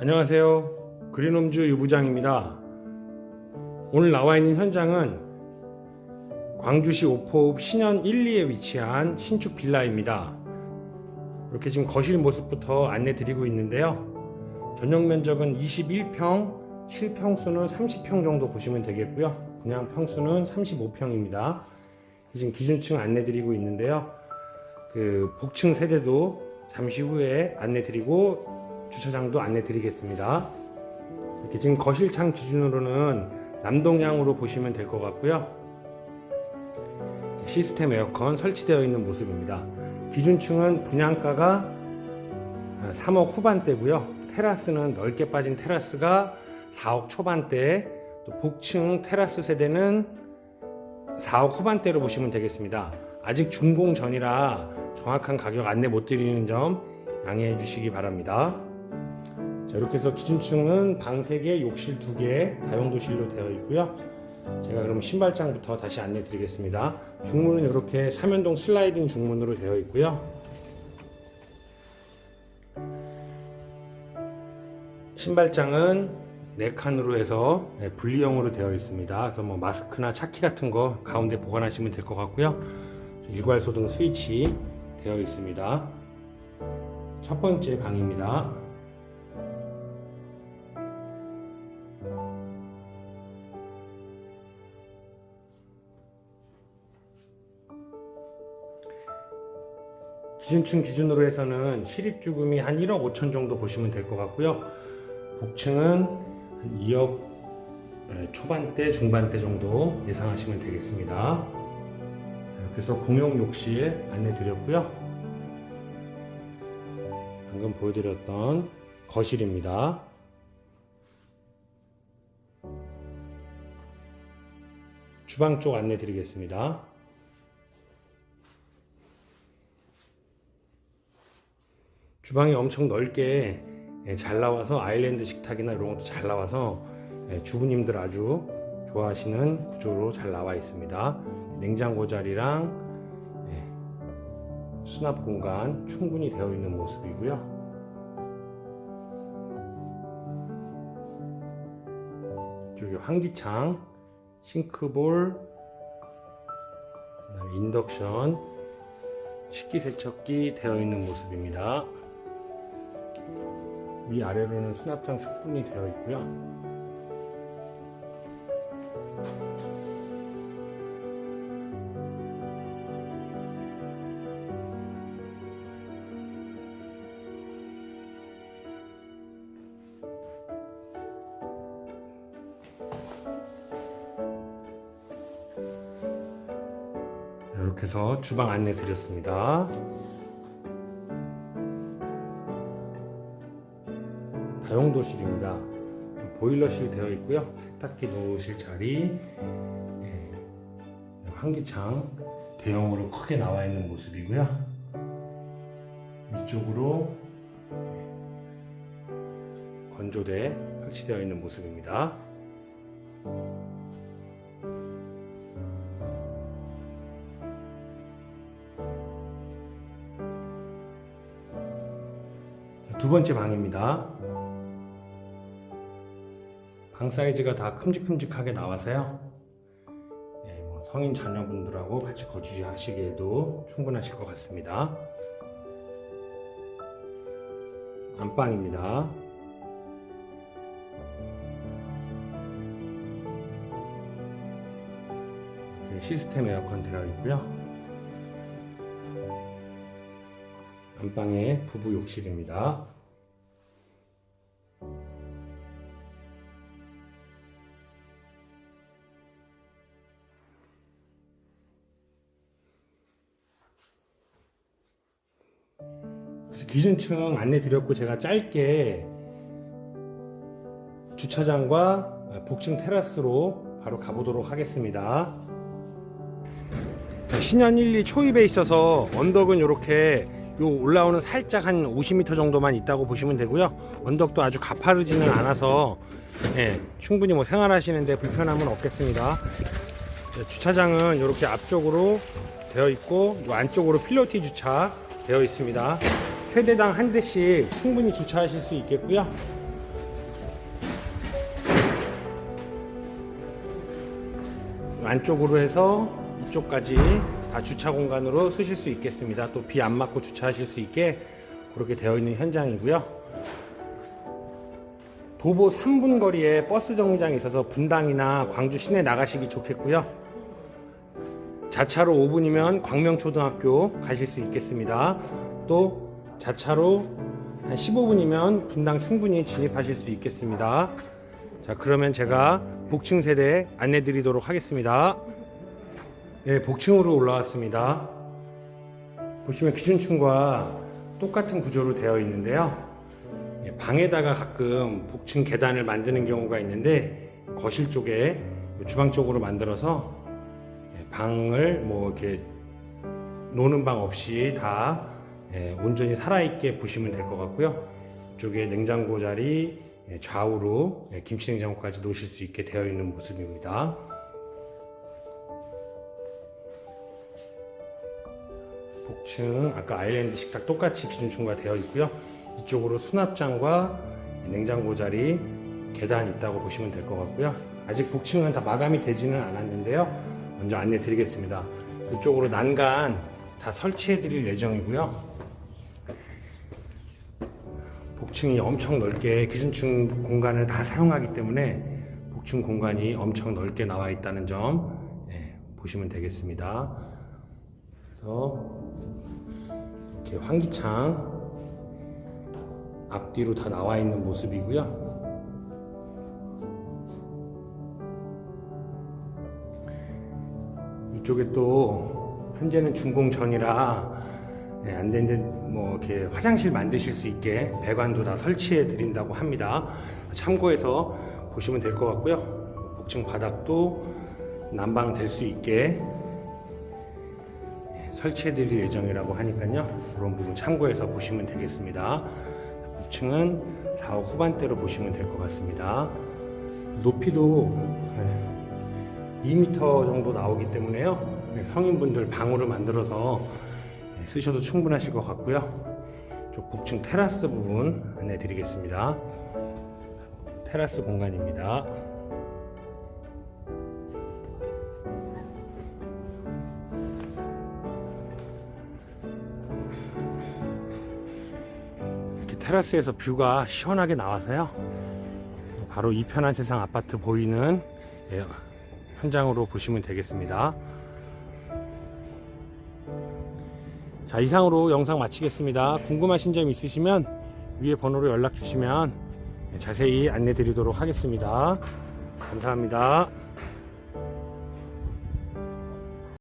안녕하세요. 그린홈즈 유부장입니다. 오늘 나와 있는 현장은 광주시 오포읍 신현 1, 2에 위치한 신축 빌라입니다. 이렇게 지금 거실 모습부터 안내 드리고 있는데요. 전용 면적은 21평, 실평수는 30평 정도 보시면 되겠고요. 분양 평수는 35평입니다. 지금 기준층 안내 드리고 있는데요. 그 복층 세대도 잠시 후에 안내 드리고 주차장도 안내 드리겠습니다. 이렇게 지금 거실창 기준으로는 남동향으로 보시면 될 것 같고요. 시스템 에어컨 설치되어 있는 모습입니다. 기준층은 분양가가 3억 후반대고요. 테라스는 넓게 빠진 테라스가 4억 초반대, 또 복층 테라스 세대는 4억 후반대로 보시면 되겠습니다. 아직 준공 전이라 정확한 가격 안내 못 드리는 점 양해해 주시기 바랍니다. 자, 이렇게 해서 기준층은 방 3개, 욕실 2개, 다용도실로 되어 있고요. 제가 그럼 신발장부터 다시 안내 드리겠습니다. 중문은 이렇게 삼연동 슬라이딩 중문으로 되어 있고요. 신발장은 네 칸으로 해서 네, 분리형으로 되어 있습니다. 그래서 뭐 마스크나 차키 같은 거 가운데 보관하시면 될 것 같고요. 일괄 소등 스위치 되어 있습니다. 첫 번째 방입니다. 기준층 기준으로 해서는 실입주금이 한 1억 5천 정도 보시면 될 것 같고요. 복층은 한 2억 초반대, 중반대 정도 예상하시면 되겠습니다. 해서 공용 욕실 안내 드렸고요. 방금 보여드렸던 거실입니다. 주방 쪽 안내 드리겠습니다. 주방이 엄청 넓게 예, 잘 나와서 아일랜드 식탁이나 이런 것도 잘 나와서 예, 주부님들 아주 좋아하시는 구조로 잘 나와 있습니다. 냉장고 자리랑 예, 수납 공간 충분히 되어 있는 모습이고요. 저기 환기창, 싱크볼, 인덕션, 식기세척기 되어 있는 모습입니다. 위아래로는 수납장 충분히 되어 있고요. 이렇게 해서 주방 안내 드렸습니다. 다용도실입니다. 보일러실 되어 있고요. 세탁기 놓으실 자리, 예, 환기창 대형으로 크게 나와 있는 모습이고요. 위쪽으로 예, 건조대 설치되어 있는 모습입니다. 두 번째 방입니다. 방 사이즈가 다 큼직큼직하게 나와서요. 네, 뭐 성인 자녀분들하고 같이 거주하시기에도 충분하실 것 같습니다. 안방입니다. 시스템 에어컨 되어 있고요. 안방에 부부 욕실입니다. 기준층 안내 드렸고 제가 짧게 주차장과 복층 테라스로 바로 가보도록 하겠습니다. 신현 1, 2 초입에 있어서 언덕은 이렇게 요 올라오는 살짝 한 50m 정도만 있다고 보시면 되고요. 언덕도 아주 가파르지는 않아서 예, 충분히 뭐 생활하시는데 불편함은 없겠습니다. 자, 주차장은 이렇게 앞쪽으로 되어 있고 요 안쪽으로 필로티 주차 되어 있습니다. 세대당 한 대씩 충분히 주차하실 수 있겠고요. 안쪽으로 해서 이쪽까지 다 주차 공간으로 쓰실 수 있겠습니다. 또 비 안 맞고 주차하실 수 있게 그렇게 되어 있는 현장이고요. 도보 3분 거리에 버스 정류장이 있어서 분당이나 광주 시내 나가시기 좋겠고요. 자차로 5분이면 광명초등학교 가실 수 있겠습니다. 또 자차로 한 15분이면 분당 충분히 진입하실 수 있겠습니다. 자, 그러면 제가 복층 세대 안내 드리도록 하겠습니다. 네, 복층으로 올라왔습니다. 보시면 기준층과 똑같은 구조로 되어 있는데요. 예, 방에다가 가끔 복층 계단을 만드는 경우가 있는데 거실 쪽에 주방 쪽으로 만들어서 예, 방을 뭐 이렇게 노는 방 없이 다 예, 온전히 살아있게 보시면 될 것 같고요. 이쪽에 냉장고 자리 예, 좌우로 예, 김치 냉장고까지 놓으실 수 있게 되어 있는 모습입니다. 복층 아까 아일랜드 식탁 똑같이 기준층과 되어 있고요. 이쪽으로 수납장과 냉장고 자리 계단 있다고 보시면 될 것 같고요. 아직 복층은 다 마감이 되지는 않았는데요. 먼저 안내 드리겠습니다. 이쪽으로 난간 다 설치해 드릴 예정이고요. 복층이 엄청 넓게 기준층 공간을 다 사용하기 때문에 복층 공간이 엄청 넓게 나와 있다는 점 예, 보시면 되겠습니다. 그래서 이렇게 환기창 앞뒤로 다 나와 있는 모습이고요. 이쪽에 또 현재는 준공 전이라 네, 안 되는데 뭐 이렇게 화장실 만드실 수 있게 배관도 다 설치해 드린다고 합니다. 참고해서 보시면 될 것 같고요. 복층 바닥도 난방 될 수 있게 설치해 드릴 예정이라고 하니까요. 그런 부분 참고해서 보시면 되겠습니다. 복층은 4호 후반대로 보시면 될 것 같습니다. 높이도 2m 정도 나오기 때문에요. 네, 성인분들 방으로 만들어서 네, 쓰셔도 충분하실 것 같고요. 저 북층 테라스 부분 안내 드리겠습니다. 테라스 공간입니다. 테라스에서 뷰가 시원하게 나와서요. 바로 이 편한 세상 아파트 보이는 예, 현장으로 보시면 되겠습니다. 자, 이상으로 영상 마치겠습니다. 궁금하신 점 있으시면 위에 번호로 연락 주시면 자세히 안내 드리도록 하겠습니다. 감사합니다.